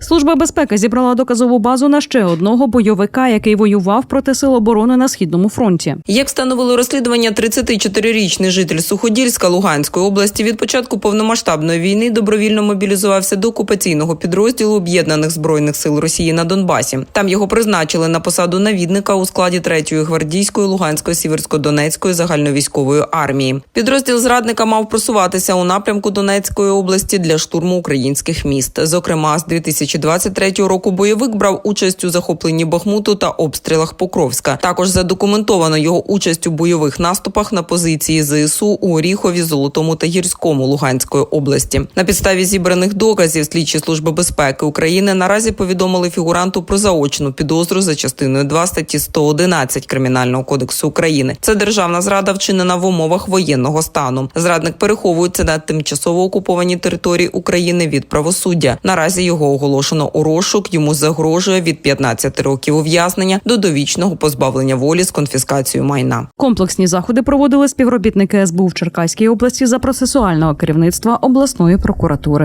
Служба безпеки зібрала доказову базу на ще одного бойовика, який воював проти сил оборони на східному фронті. Як встановило розслідування, 34-річний житель Суходільська Луганської області від початку повномасштабної війни добровільно мобілізувався до окупаційного підрозділу об'єднаних збройних сил Росії на Донбасі. Там його призначили на посаду навідника у складі 3-ї гвардійської Луганської сіверсько-донецької загальновійськової армії. Підрозділ зрадника мав просуватися у напрямку Донецької області для штурму українських міст. Зокрема, з 2023 року бойовик брав участь у захопленні Бахмуту та обстрілах Покровська. Також задокументовано його участь у бойових наступах на позиції ЗСУ у Оріхові, Золотому та Гірському Луганської області. На підставі зібраних доказів слідчі служби безпеки України наразі повідомили фігуранту про заочну підозру за частиною 2 статті 111 Кримінального кодексу України. Це державна зрада вчинена в умовах воєнного стану. Зрадник переховується на тимчасово окупованій території України від правосуддя. Наразі його оголошено у розшук. Йому загрожує від 15 років ув'язнення до довічного позбавлення волі з конфіскацією майна. Комплексні заходи проводили співробітники СБУ в Черкаській області за процесуального керівництва обласної прокуратури.